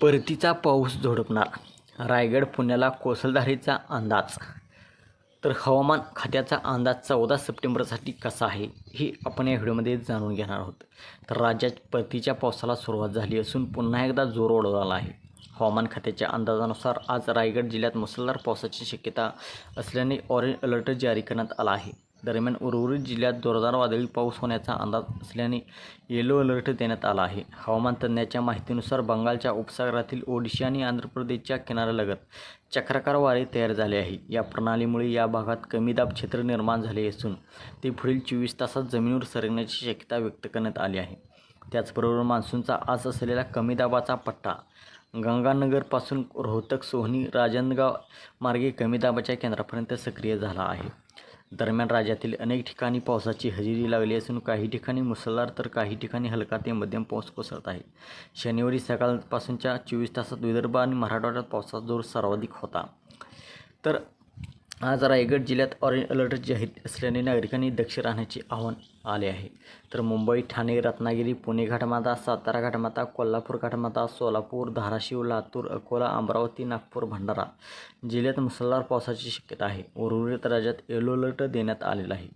परतीचा पाऊस झोडपणार. रायगड पुण्याला कोसळधारेचा अंदाज. तर हवामान खात्याचा अंदाज चौदा सप्टेंबरसाठी कसा आहे हे आपण या व्हिडिओमध्ये जाणून घेणार आहोत. तर राज्यात परतीच्या पावसाला सुरुवात झाली असून पुन्हा एकदा जोर ओढवला आहे. हवामान खात्याच्या अंदाजानुसार आज रायगड जिल्ह्यात मुसळधार पावसाची शक्यता असल्याने ऑरेंज अलर्ट जारी करण्यात आला आहे. दरम्यान उर्वरित जिल्ह्यात जोरदार वादळी पाऊस होण्याचा अंदाज असल्याने येलो अलर्ट देण्यात आला आहे. हवामान तज्ज्ञाच्या माहितीनुसार बंगालच्या उपसागरातील ओडिशा आणि आंध्र प्रदेशच्या किनाऱ्यालगत चक्राकार वारे तयार झाले आहे. या प्रणालीमुळे या भागात कमी दाब क्षेत्र निर्माण झाले असून ते पुढील चोवीस तासात जमिनीवर सरकण्याची शक्यता व्यक्त करण्यात आली आहे. त्याचबरोबर मान्सूनचा आज असलेला कमी दाबाचा पट्टा गंगानगरपासून रोहतक सोहनी राजनगाव मार्गे कमी दाबाच्या केंद्रापर्यंत सक्रिय झाला आहे. दरम्यान राज्यातील अनेक ठिकाणी पावसाची हजेरी लागली असून काही ठिकाणी मुसळधार तर काही ठिकाणी हलका ते मध्यम पाऊस कोसळत आहे. शनिवारी सकाळपासूनच्या चोवीस तासात विदर्भ आणि मराठवाड्यात पावसाचा जोर सर्वाधिक होता. तर आज रायगड जिल्ह्यात ऑरेंज अलर्ट जाहीर असल्याने नागरिकांनी दक्ष राहण्याचे आव्हान आले आहे. तर मुंबई ठाणे रत्नागिरी पुणे घाटमाता सातारा घाटमाता कोल्हापूर घाटमाता सोलापूर धाराशिव लातूर अकोला अमरावती नागपूर भंडारा जिल्ह्यात मुसळधार पावसाची शक्यता आहे. उर्वरित राज्यात येलो अलर्ट देण्यात आलेला आहे.